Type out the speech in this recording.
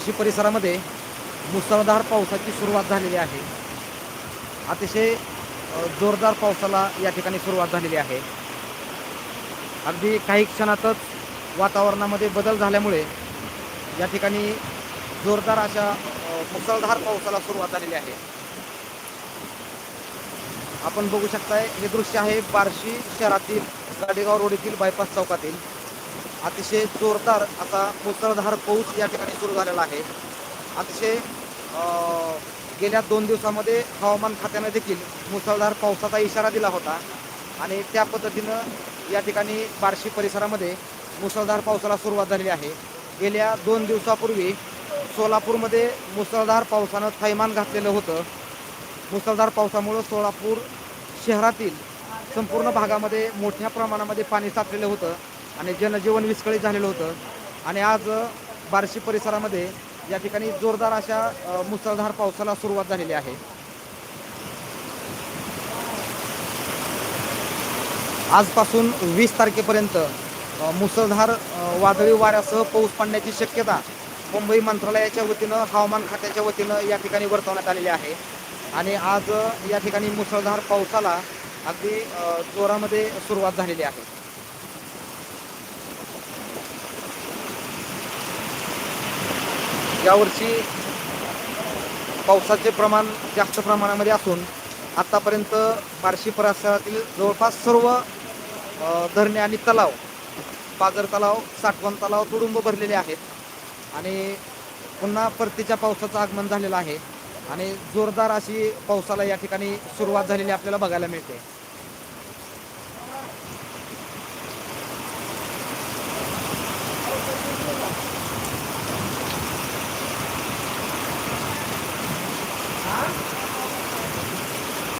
कृषी परिसरामध्ये मुसळधार पावसाची सुरुवात झालेली आहे. अतिशय जोरदार पावसाला या ठिकाणी सुरुवात झालेली आहे. अगदी काही क्षणातच वातावरणामध्ये बदल झाल्यामुळे या ठिकाणी जोरदार अशा मुसळधार पावसाला सुरुवात झालेली आहे. आपण बघू शकताय हे दृश्य आहे बार्शी शहरातील गाडेगाव रोड येथील बायपास चौकातील. अतिशय जोरदार असा मुसळधार पाऊस या ठिकाणी सुरू झालेला आहे. अतिशय गेल्या दोन दिवसामध्ये हवामान खात्यानं देखील मुसळधार पावसाचा इशारा दिला होता आणि त्या पद्धतीनं या ठिकाणी बार्शी परिसरामध्ये मुसळधार पावसाला सुरुवात झालेली आहे. गेल्या दोन दिवसापूर्वी सोलापूरमध्ये मुसळधार पावसानं थैमान घातलेलं होतं. मुसळधार पावसामुळं सोलापूर शहरातील संपूर्ण भागामध्ये मोठ्या प्रमाणामध्ये पाणी साचलेलं होतं. आणि जनजीवन विस्कळीत झालेलं होतं. आणि आज बार्शी परिसरामध्ये या ठिकाणी जोरदार अशा मुसळधार पावसाला सुरुवात झालेली आहे. आजपासून वीस तारखेपर्यंत मुसळधार वादळी वाऱ्यासह पाऊस पडण्याची शक्यता मुंबई मंत्रालयाच्या वतीनं हवामान खात्याच्या वतीनं या ठिकाणी वर्तवण्यात आलेली आहे. आणि आज या ठिकाणी मुसळधार पावसाला अगदी जोरामध्ये सुरुवात झालेली आहे. यावर्षी पावसाचे प्रमाण जास्त प्रमाणामध्ये असून आत्तापर्यंत बार्शी परिसरातील जवळपास सर्व धरणे आणि तलाव पाजर तलाव साठवण तलाव तुडुंब भरलेले आहेत. आणि पुन्हा परतीच्या पावसाचं आगमन झालेलं आहे. आणि जोरदार अशी पावसाला या ठिकाणी सुरुवात झालेली आपल्याला बघायला मिळते.